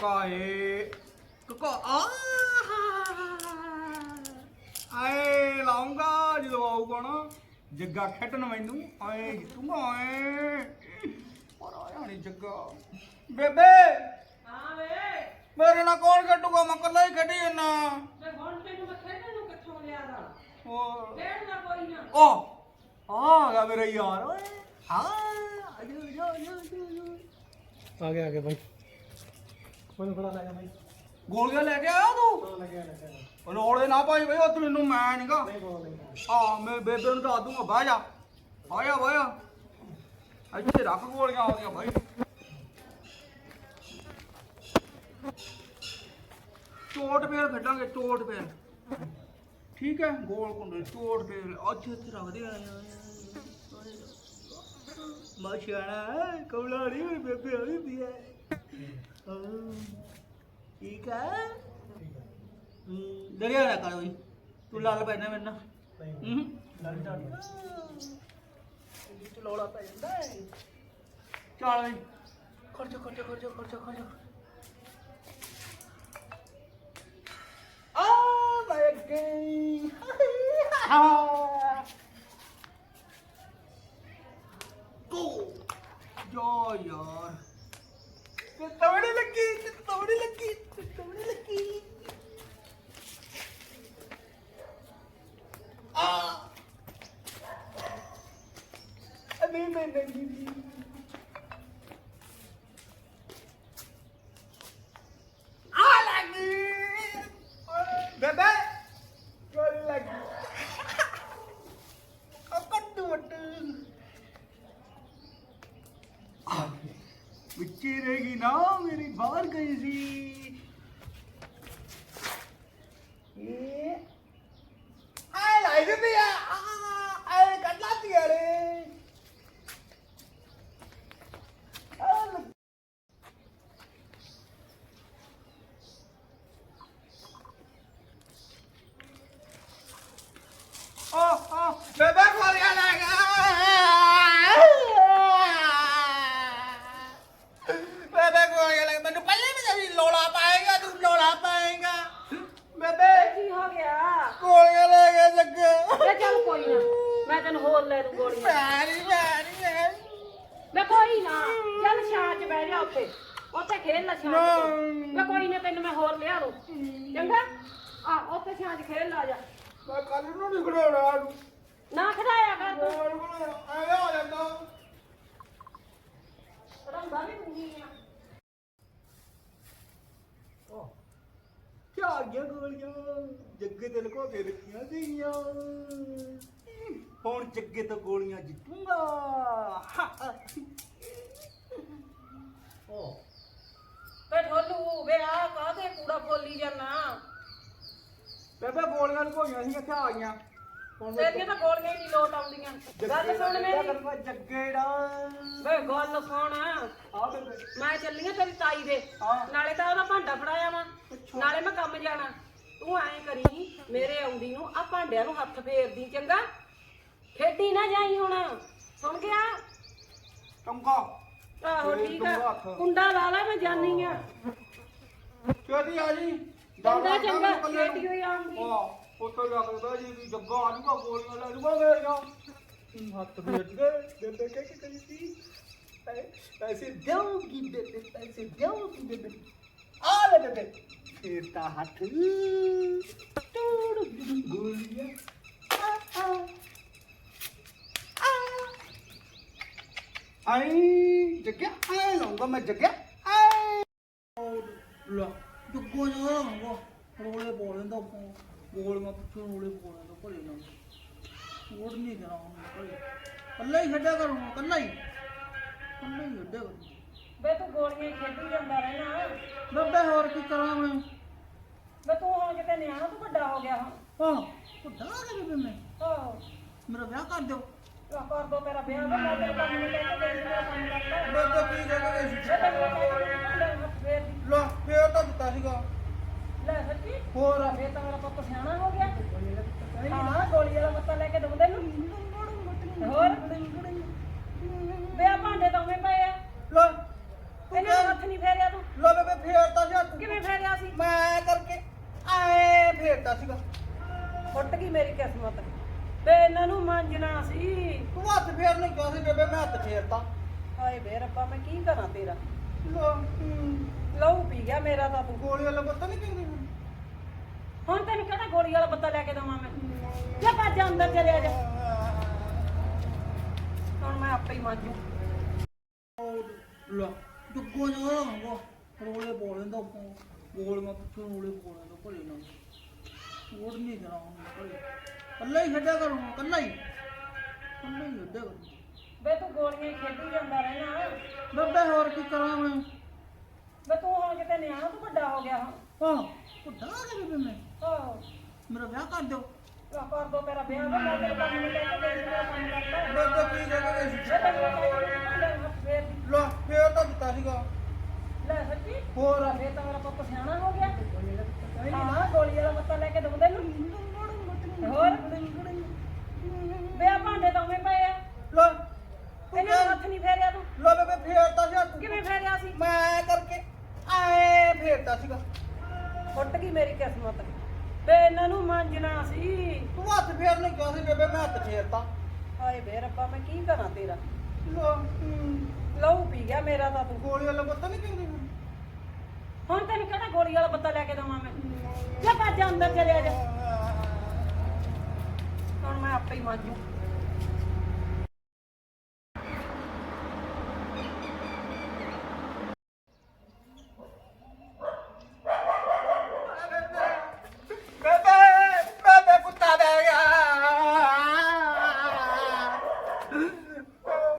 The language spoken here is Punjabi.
ਕਾਏ। ਕਕਾ ਆ ਆਏ ਲਾਉਂਗਾ ਜਦੋਂ ਆਊਗਾ ਨਾ ਜੱਗਾ ਖੱਟਣ ਮੈਨੂੰ। ਆਏ ਤੂੰ ਆਏ। ਪਰ ਆਇਆ ਨਹੀਂ ਜੱਗਾ। ਬੇਬੇ! ਹਾਂ ਵੇ। ਮੇਰੇ ਨਾਲ ਕੌਣ ਖੱਟੂਗਾ ਮੈਂ ਕੱਲਾ ਹੀ ਖੱਟੀ ਜੰਨਾ ਤੇ ਹੁਣ ਤੈਨੂੰ ਮੈਂ ਖੇਡਣ ਨੂੰ ਕਿੱਥੋਂ ਲਿਆ ਦਾ ਉਹ ਖੇਡ ਨਾ ਕੋਈ ਨਾ। ਓ ਆ ਗਿਆ ਮੇਰਾ ਯਾਰ ਓਏ। ਹਾਂ ਆ ਗਿਆ ਆ ਗਿਆ ਬਾਈ। ਮੈਨੂੰ ਫੜਾ ਲੈ ਗਿਆ ਬਾਈ। ਗੋਲੀਆਂ ਲੈ ਕੇ ਆਇਆ ਤੂੰ? ਹਾਂ ਲੱਗਿਆ ਲੱਗਿਆ ਉਹ ਲੋੜੇ ਨਾ ਭਾਈ ਬਈ ਉਹ ਤੈਨੂੰ ਮੈਂ ਨਹੀਂਗਾ ਨਹੀਂ ਬੋਲ ਨਹੀਂ ਹਾਂ ਮੈਂ ਬੇਬੇ ਨੂੰ ਦੱਸ ਦੂੰਗਾ ਬਹਿ ਜਾ। ਬਹਿ ਜਾ ਬਹਿ ਜਾ। ਇੱਥੇ ਰੱਖ ਗੋਲੀਆਂ ਆਉਂਦੀਆਂ ਭਾਈ ਚੋਟ ਫੇਰ ਖੇਡਾਂਗੇ ਚੋਟ ਫੇਰ। ਠੀਕ ਹੈ? ਗੋਲ ਕੁੰਡੇ ਚੋਟ ਫੇਰ। ਅੱਛੇ ਇੱਥੇ ਰੱਖਦੇ ਆ। ਮਾਸ਼ਾਅੱਲਾ ਕੌਲਾ ਨਹੀਂ ਬੇਬੇ ਹੋਈ ਵੀ ਹੈ। ਹਾਂ। ਠੀਕ ਹੈ। ਹੂੰ, ਡਰਿਆ ਨਾ ਕਰ ਬਈ ਤੂੰ ਲਾਲ ਪੈਣਾ ਮੇਰੇ ਨਾਲ। ਨਹੀਂ ਹੂੰ ਡਰ ਡਰ ਇਹ ਚ ਲੋੜਾ ਪੈ ਜਾਂਦਾ ਹੈ। ਚੱਲ ਬਈ ਖਰਚੋ ਖਰਚੋ ਖਰਚੋ ਖਰਚੋ ਖਰਚੋ। ਆ ਮੈਂ ਗਈ। ਗੋ ਜੋ ਯਾਰ ਤੇ ਤਵੜੀ ਲੱਗੀ ਤੇ ਤਵੜੀ ਲੱਗੀ ਤੇ ਤਵੜੀ ਲੱਗੀ ਆ ਨਹੀਂ ਨਹੀਂ ਨਹੀਂ ਨਹੀਂ ਆ ਲੱਗੀ ਬੇਬੇ ਗੋਲੀ ਲੱਗੀ ਆ ਕੱਟੂ ਵੱਟ ਵਿੱਚੇ ਰਹੇਗੀ ਨਾ ਮੇਰੀ ਬਾਹਰ ਗਈ ਸੀ ਇਹ ਆ ਲਾਈ ਦਿੱਤੀ ਆ ਆ ਇਹ ਕੱਢ ਲਾਤੀ ਆ ਰੇ ਆ ਲੈ ਓ ਓ ਬੇਬੇ ਗੋਲੀਆਂ ਲੈ ਗਿਆ ਬੇਬੇ ਗੋਲੀਆਂ ਲੈ ਗਿਆ। ਮੈਨੂੰ ਪਹਿਲੇ ਵੀ ਦੱਸੀ ਲੋਲਾ ਪਾਏਗਾ ਤੂੰ ਲੋਲਾ ਪਾਏਗਾ ਬੇਬੇ ਕੀ ਹੋ ਗਿਆ ਗੋਲੀਆਂ ਲੈ ਗਿਆ ਜੱਗੇ ਤੇ ਚੱਲ ਕੋਈ ਨਾ ਮੈਂ ਤੈਨੂੰ ਹੋਰ ਲੈ ਦੂੰ ਗੋਲੀਆਂ। ਮੈਰੀ ਮੈਰੀ ਮੈਰੀ ਮੈਂ ਕੋਈ ਨਾ ਚੱਲ ਛਾਂ 'ਚ ਬਹਿ ਜਾ ਉੱਥੇ। ਉੱਥੇ ਖੇਡ ਲੈ ਛਾਂ 'ਚ। ਮੈਂ ਕੋਈ ਨਾ ਤੈਨੂੰ ਮੈਂ ਹੋਰ ਲਿਆ ਦੂੰ। ਚੰਗਾ? ਆ ਉੱਥੇ ਛਾਂ 'ਚ ਖੇਡ ਲਾ ਜਾ। ਮੈਂ ਕੱਲ ਨੂੰ ਨਹੀਂ ਖੜਾਉਣਾ ਨੂੰ ਨਾ ਖੜਾਇਆ ਕਰ ਤੂੰ। ਆਇਆ ਆ ਜਾਂਦਾ। ਰੰਗਾ ਵੀ ਹੁੰਦੀ ਆ। ਗਿਆ ਗੋਲੀਆਂ। ਜੱਗੇ ਤੇ ਲੁਕੋ ਕੇ ਰੱਖੀਆਂ ਸੀਗੀਆਂ। ਹੁਣ ਜੱਗੇ ਤੋਂ ਗੋਲੀਆਂ ਜਿੱਤੂੰਗਾ। ਓ। ਵੇ ਢੋਲੂ ਵੇ ਆ ਕਾਹਦੇ ਕੂੜਾ ਬੋਲੀ ਜਾਨਾ ਬੇਬੇ ਗੋਲੀਆਂ ਲੁਕੋਈਆਂ ਸੀ ਕਿੱਥੇ ਆ ਗਈਆਂ। ਹੁਣ ਮੈਂ ਤੇਰੀਆਂ ਤਾਂ ਗੋਲੀਆਂ ਹੀ ਨਹੀਂ ਲੋਟ ਆਉਂਦੀਆਂ। ਗੱਲ ਸੁਣ ਮੇਰੀ। ਜੱਗੇ ਦਾ ਵੇ ਗੱਲ ਸੁਣ। ਆ ਬੇਬੇ। ਮੈਂ ਚੱਲੀ ਆ ਤੇਰੀ ਤਾਈ ਦੇ। ਹਾਂ। ਨਾਲੇ ਤਾਂ ਉਹਦਾ ਭਾਂਡਾ ਫੜਾਇਆ ਵਾ। ਨਾਲੇ ਮੈਂ ਕੰਮ ਜਾਣਾ। ਤੂੰ ਐਂ ਕਰੀ ਮੇਰੇ ਆਉਂਦੀ ਨੂੰ ਆ ਭਾਂਡਿਆਂ ਨੂੰ ਹੱਥ ਫੇਰਦੀ ਚੰਗਾ? ਖੇਡੀ ਨਾ ਜਾਈ ਹੁਣ। ਸੁਣ ਗਿਆ? ਚੰਗਾ ਆਹੋ ਫੇਰ ਠੀਕ ਆ। ਹੱਥ। ਕੁੰਡਾ ਲਾ ਲੈ ਮੈਂ ਜਾਨੀ ਆ। ਛੇਤੀ ਆ ਜੀ? ਚੰਗਾ ਚੰਗਾ ਖੇਡੀ ਹੋਈ ਆਉਂਦੀ ਹਾਂ ਉੱਥੇ ਜਾ ਬਹਿ ਜੀ ਵੀ ਜੱਗਾ ਆ ਜੂਗਾ ਗੋਲੀਆਂ ਲੈ ਜੂਗਾ ਮੇਰੀਆਂ ਹੱਥ ਫੇਰ ਦੇ ਬੇਬੇ ਕਹਿ ਕੇ ਕਹੀ ਸੀ? ਪੈ- ਪੈਸੇ ਦੇਉਗੀ ਬੇਬੇ ਪੈਸੇ ਦੇਉਗੀ ਬੇਬੇ ਆ ਲੈ ਬੇਬੇ ਫੇਰ ਤਾਂ ਹੱਥ। ਟੂੜ ਗੋਲੀਆਂ ਆ ਆ ਆ ਆਈ ਜੱਗਿਆ ਆ ਲਾਉਂਗਾ ਮੈਂ ਜੱਗਿਆ ਆ ਲਾ ਜੁੱਗੋ ਨਾ ਲਾਉਂਗਾ। ਰੋਲੇ ਬੋਲ ਦਿੰਦਾ ਗੋਲੀਆਂ ਪਿੱਛੋਂ ਰੋਲੇ ਬੋਲ ਦਿੰਦਾ ਭਲੇ ਨਾ। ਮੋੜ ਨਹੀਂ ਕਰਾਂ ਹੁਣ ਭਲੇ। ਕੱਲਾ ਹੀ ਛੱਡਿਆ ਕਰੂੰਗਾ ਕੱਲਾ ਹੀ। ਕੱਲਾ ਹੀ ਛੱਡਿਆ ਕਰੂੰ। ਵੇ ਤੂੰ ਗੋਲੀਆਂ ਹੀ ਖੇਡੀ ਜਾਂਦਾ ਰਹਿਣਾ। ਬੱਬੇ ਹੋਰ ਕੀ ਕਰਾਂ ਮੈਂ ਵੇ ਤੂੰ ਹੁਣ ਕਿਤੇ ਨਿਆਣਾ ਤੂੰ ਵੱਡਾ ਹੋ ਗਿਆ ਹੁਣ। ਹਾਂ ਵੱਡਾ ਕਰ ਦੇ ਮੈਂ। ਆਹੋ। ਮੇਰਾ ਵਿਆਹ ਕਰ ਦਿਓ। ਕਰ ਦੋ ਤੇਰਾ ਵਿਆਹ ਤੇ ਮੈਂ ਤੇਰੇ ਕੰਮ ਨੂੰ ਲੈ ਕੇ ਦੇ ਦਿੰਦਾ ਕੰਮ ਕਰਦਾ ਬੱਬੇ ਕੀ ਕਹਿੰਦੇ ਸੀ? ਵੇ ਤੈਨੂੰ ਮੈਂ ਕਹਿੰਦੀ ਲੈ ਹੱਥ ਫੇਰ ਦੀ। ਲਾ ਫੇਰ ਤਾਂ ਦਿੱਤਾ ਸੀਗਾ। ਲੈ ਸੱਚੀ ਹੋਰ? ਫੇਰ ਤਾਂ ਮੇਰਾ ਪੁੱਤ ਸਿਆਣਾ ਹੋ ਗਿਆ। ਹਾਂ ਗੋਲੀ ਵਾਲਾ ਮੱਤਾ ਲੈ ਕੇ ਦਉਂਦੇ ਨੂੰ ਹੋਰ? ਵੇ ਆ ਭਾਂਡੇ ਤਾਂ ਉਵੇਂ ਪਏ ਆ। ਲਾ ਇਹਨਾਂ ਨੂੰ ਹੱਥ ਨਹੀਂ ਫੇਰਿਆ ਤੂੰ। ਲਾ ਬੇਬੇ ਫੇਰ ਤਾਂ ਜਾ ਕਿਵੇਂ ਫੇਰਿਆ ਸੀ? ਮੈਂ ਕਰਕੇ ਆਏ ਫੇਰਤਾ ਸੀਗਾ। ਫੁੱਟ ਗਈ ਮੇਰੀ ਕਿਸਮਤ। ਤੇ ਇਹਨਾਂ ਨੂੰ ਮੰਜਣਾ ਸੀ। ਤੂੰ ਹੱਥ ਫੇਰਨੇ ਕਿਹਾ ਸੀ ਬੇਬੇ ਮੈਂ ਹੱਥ ਫੇਰਤਾ। ਹਾਏ ਵੇ ਰੱਬਾ ਮੈਂ ਕੀ ਕਰਾਂ ਤੇਰਾ? ਲੋ, ਲਹੂ ਪੀ ਗਿਆ ਮੇਰਾ ਤਾਂ ਤੂੰ। ਗੋਲੀ ਵਾਲਾ ਪਤਾ ਨਹੀਂ ਕਿੰਨੀ ਹੁਣ ਤੈਨੂੰ ਕਿਹੜਾ ਗੋਲੀ ਵਾਲਾ ਬੱਤਾ ਲੈ ਕੇ ਦਵਾਂ ਮੈਂ? ਜਾ ਭੱਜ ਅੰਦਰ ਚਲਿਆ ਜਾ। ਹੁਣ ਮੈਂ ਆਪੇ ਹੀ ਮੰਜੂ। ਲਾ ਜੁੱਗੋ ਨਾ ਹੋਗਾ ਰੋਲੇ ਬੋਲ ਲੈਂਦਾ ਗੋਲੀਆਂ ਪਿੱਛੇ ਰੋਲੇ ਬੋਲ ਲੈਂਦਾ ਭਲੇ ਨਾ ਵੋਟ ਨਹੀਂ ਦੇਣਾ ਹੁਣ ਭਲੇ। ਕੱਲਾ ਹੀ ਛੱਡਿਆ ਕਰੂੰ ਕੱਲਾ ਹੀ। ਕੱਲਾ ਹੀ ਛੱਡਿਆ ਕਰੂੰ। ਵੇ ਤੂੰ ਗੋਲੀਆਂ ਹੀ ਖੇਡੀ ਜਾਂਦਾ ਰਹਿਣਾ। ਬੱਬੇ ਹੋਰ ਕੀ ਕਰਾਂ ਮੈਂ ਵੇ ਤੂੰ ਹੁਣ ਕਿਤੇ ਨਿਆਣਾ ਤੂੰ ਵੱਡਾ ਹੋ ਗਿਆ ਹੁਣ। ਹਾਂ ਪੁੱਡਾ ਕੇ ਬੇਬੇ ਮੈਂ। ਆਹੋ। ਮੇਰਾ ਵਿਆਹ ਕਰ ਦਿਓ। ਆ ਕਰ ਦੋ ਤੇਰਾ ਵਿਆਹ ਵੇ ਮੈਂ ਤੇਰੇ ਕੰਮ ਨੂੰ ਕਹਿ ਕੇ ਸੀ ਮੇਰਾ ਕੰਮ ਕਰਦਾ। ਬੇਬੇ ਕੀ ਸੀ? ਵੇ ਤੈਨੂੰ ਕਹਿੰਦਾ ਹੱਥ ਫੇਰ ਦੀ ਲਾ ਫੇਰ ਤਾਂ ਦਿੱਤਾ ਸੀਗਾ। ਲੈ ਸੱਚੀ? ਹੋਰ? ਫੇਰ ਤਾਂ ਮੇਰਾ ਪੁੱਤ ਸਿਆਣਾ ਹੋ ਗਿਆ। ਹਾਂ ਗੋਲੀ ਵਾਲਾ ਬੱਤਾ ਲੈ ਕੇ ਦਉਂਦੇ ਨੂੰ ਹੋਰ ਵੇ ਆ ਭਾਂਡੇ ਤਾਂ ਉਵੇਂ ਪਏ ਆ ਲਾ ਇਹਨਾਂ ਨੂੰ ਹੱਥ ਨਹੀਂ ਫੇਰਿਆ ਤੂੰ ਲਾ ਬੇਬੇ ਫੇਰਤਾ ਸੀ ਹੱਥ। ਕਿਵੇਂ ਫੇਰਿਆ ਸੀ ਮੈਂ ਕਰਕੇ ਆਏ ਫੇਰਤਾ ਸੀਗਾ ਫੁੱਟ ਗਈ ਮੇਰੀ ਕਿਸਮਤ। ਤੇ ਇਹਨਾਂ ਨੂੰ ਮੰਜਣਾ ਸੀ। ਤੂੰ ਹੱਥ ਫੇਰਨੇ ਕਿਹਾ ਸੀ ਬੇਬੇ ਮੈਂ ਹੱਥ ਫੇਰਤਾ। ਹਾਏ ਵੇ ਰੱਬਾ ਮੈਂ ਕੀ ਕਰਾਂ ਤੇਰਾ? ਲੋ, ਲਹੂ ਪੀ ਗਿਆ ਮੇਰਾ ਤਾਂ ਤੂੰ। ਗੋਲੀ ਵਾਲਾ ਪਤਾ ਨਹੀਂ ਕਿੰਨੀ ਹੁਣ ਤੈਨੂੰ ਕਿਹੜਾ ਗੋਲੀ ਵਾਲਾ ਬੱਤਾ ਲੈ ਕੇ ਦਵਾਂ ਮੈਂ? ਜਾ ਭੱਜ ਅੰਦਰ ਚਲਿਆ ਜਾ। ਹੁਣ ਮੈਂ ਆਪੇ ਹੀ ਮੰਜੂ।